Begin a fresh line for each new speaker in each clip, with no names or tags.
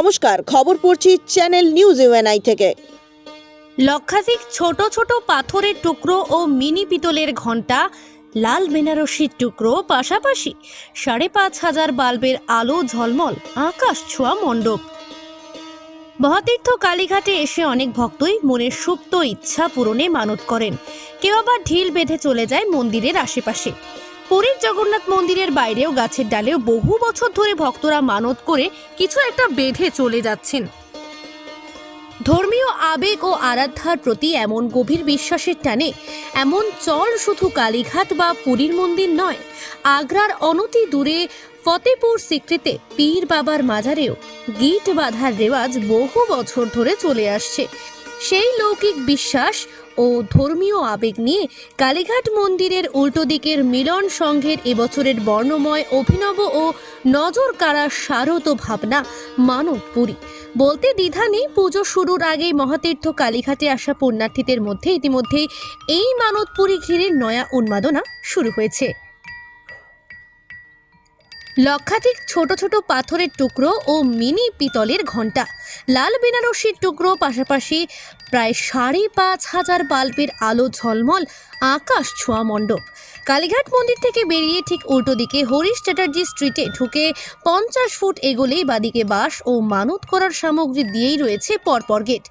নমস্কার, খবর পড়ছি চ্যানেল নিউজ ইউএনআই থেকে।
লক্ষাধিক ছোট ছোট পাথরের টুকরো ও মিনি পিতলের ঘণ্টা, লাল বেনারসির টুকরো পাশাপাশি সাড়ে পাঁচ হাজার বাল্বের আলো ঝলমল, আকাশ ছোঁয়া মণ্ডপ। মহাতীর্থ কালীঘাটে এসে অনেক ভক্তই মনের সুপ্ত ইচ্ছা পূরণে মানত করেন। কেউ আবার ঢিল বেঁধে চলে যায় মন্দিরের আশেপাশে। পুরীর জগন্নাথ মন্দিরের বাইরেও গাছের ডালেও বহু বছর ধরে ভক্তরা মানত করে কিছু একটা বেঁধে চলে যাচ্ছেন। ধর্মীয় আবেগ ও আরাধ্যার প্রতি এমন গভীর বিশ্বাসের টানে এমন চল শুধু কালীঘাট বা পুরীর মন্দির নয়, আগ্রার অনতি দূরে ফতেপুর সিক্রিতে পীর বাবার মাজারেও গিট বাঁধার রেওয়াজ বহু বছর ধরে চলে আসছে। সেই লৌকিক বিশ্বাস ও ধর্মীয় আবেগ নিয়ে কালীঘাট মন্দিরের উল্টো দিকের মিলন সংঘের এবছরের বর্ণময়, অভিনব ও নজর কাড়া সারত ভাবনা মানব পুরী। বলতে দ্বিধা নেই, পুজো শুরুর আগেই মহাতীর্থ কালীঘাটে আসা পুণ্যার্থীদের মধ্যে ইতিমধ্যেই এই মানতপুরী ঘিরে নয়া উন্মাদনা শুরু হয়েছে। লক্ষাধিক ছোট ছোট পাথরের টুকরো ও মিনি পিতলের ঘণ্টা, লাল বেনারসির টুকরো পাশাপাশি প্রায় সাড়ে পাঁচ হাজার বাল্বের আলো ঝলমল আকাশ ছোঁয়া মণ্ডপ। কালীঘাট মন্দির থেকে বেরিয়ে ঠিক উল্টো দিকে হরিশ চ্যাটার্জি স্ট্রিটে ঢুকে পঞ্চাশ ফুট এগোলেই বাদিকে বাস ও মানত করার সামগ্রী দিয়েই রয়েছে পরপর গেট।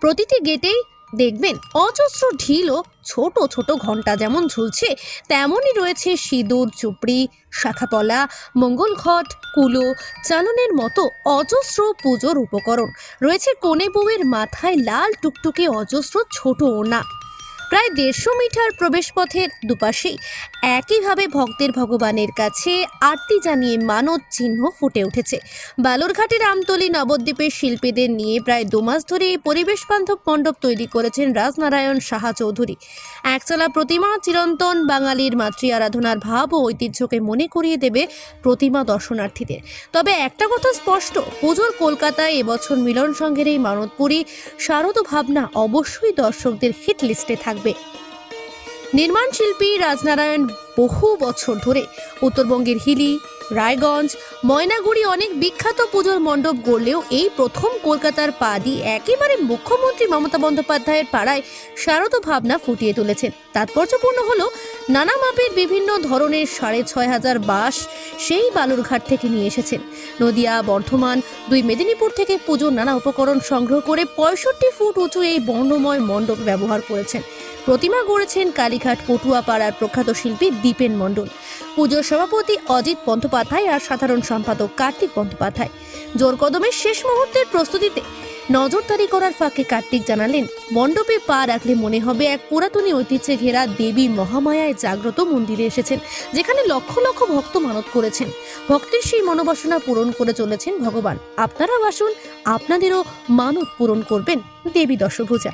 প্রতিটি গেটেই দেখবেন অজস্র ঢিলও ছোট ছোট ঘণ্টা যেমন ঝুলছে, তেমনই রয়েছে সিঁদুর, চুপড়ি, শাখাপলা মঙ্গলঘট কুলো চালনের মতো অজস্র পুজোর উপকরণ। রয়েছে কনে বউয়ের মাথায় লাল টুকটুকে অজস্র ছোট ওনা প্রায় দেড়শো মিটার প্রবেশপথের দুপাশেই। একইভাবে ভক্তের ভগবানের কাছে আরতি জানিয়ে মানত চিহ্ন ফুটে উঠেছে। বালুরঘাটের আমতলী নবদ্বীপের শিল্পীদের নিয়ে প্রায় দুমাস ধরে এই পরিবেশ বান্ধব মণ্ডপ তৈরি করেছেন রাজনারায়ণ সাহা চৌধুরী। একচলা প্রতিমা চিরন্তন বাঙালির মাতৃ আরাধনার ভাব ও ঐতিহ্যকে মনে করিয়ে দেবে প্রতিমা দর্শনার্থীদের। তবে একটা কথা স্পষ্ট, পুজোর কলকাতায় এবছর মিলন সংঘের এই মানতপুরী শারদ ভাবনা অবশ্যই দর্শকদের হিট লিস্টে থাকবে। নির্মাণ শিল্পী রাজনারায়ণ বহু বছর ধরে উত্তরবঙ্গের হিলি, রায়গঞ্জ, ময়নাগুড়ি অনেক বিখ্যাত পুজোর মণ্ডপ গড়লেও এই প্রথম কলকাতার পা দিয়ে একেবারে মুখ্যমন্ত্রী মমতা বন্দ্যোপাধ্যায়ের পাড়ায় শারদ ভাবনা ফুটিয়ে তুলেছেন। তাৎপর্যপূর্ণ হলো, নানা মাপের বিভিন্ন ধরনের সাড়ে ছয় হাজার বাঁশ সেই বালুরঘাট থেকে নিয়ে এসেছেন। নদিয়া, বর্ধমান, দুই মেদিনীপুর থেকে পুজোর নানা উপকরণ সংগ্রহ করে পঁয়ষট্টি ফুট উঁচু এই বর্ণময় মণ্ডপ ব্যবহার করেছেন। প্রতিমা গড়েছেন কালীঘাট পটুয়াপাড়ার প্রখ্যাত শিল্পী দীপেন মণ্ডল। পুজোর সভাপতি অজিত বন্দ্যোপাধ্যায় আর সাধারণ সম্পাদক কার্তিক বন্দ্যোপাধ্যায়। জোর কদমের শেষ মুহূর্তের প্রস্তুতিতে নজরদারি করার ফাঁকে কার্তিক জানালেন, মণ্ডপে পা রাখলে মনে হবে এক পুরাতনী ঐতিহ্যে ঘেরা দেবী মহামায়ায় জাগ্রত মন্দিরে এসেছেন, যেখানে লক্ষ লক্ষ ভক্ত মানত করেছেন। ভক্তের সেই মনোবাসনা পূরণ করে চলেছেন ভগবান। আপনারা আসুন, আপনাদেরও মানত পূরণ করবেন দেবী দশভূজা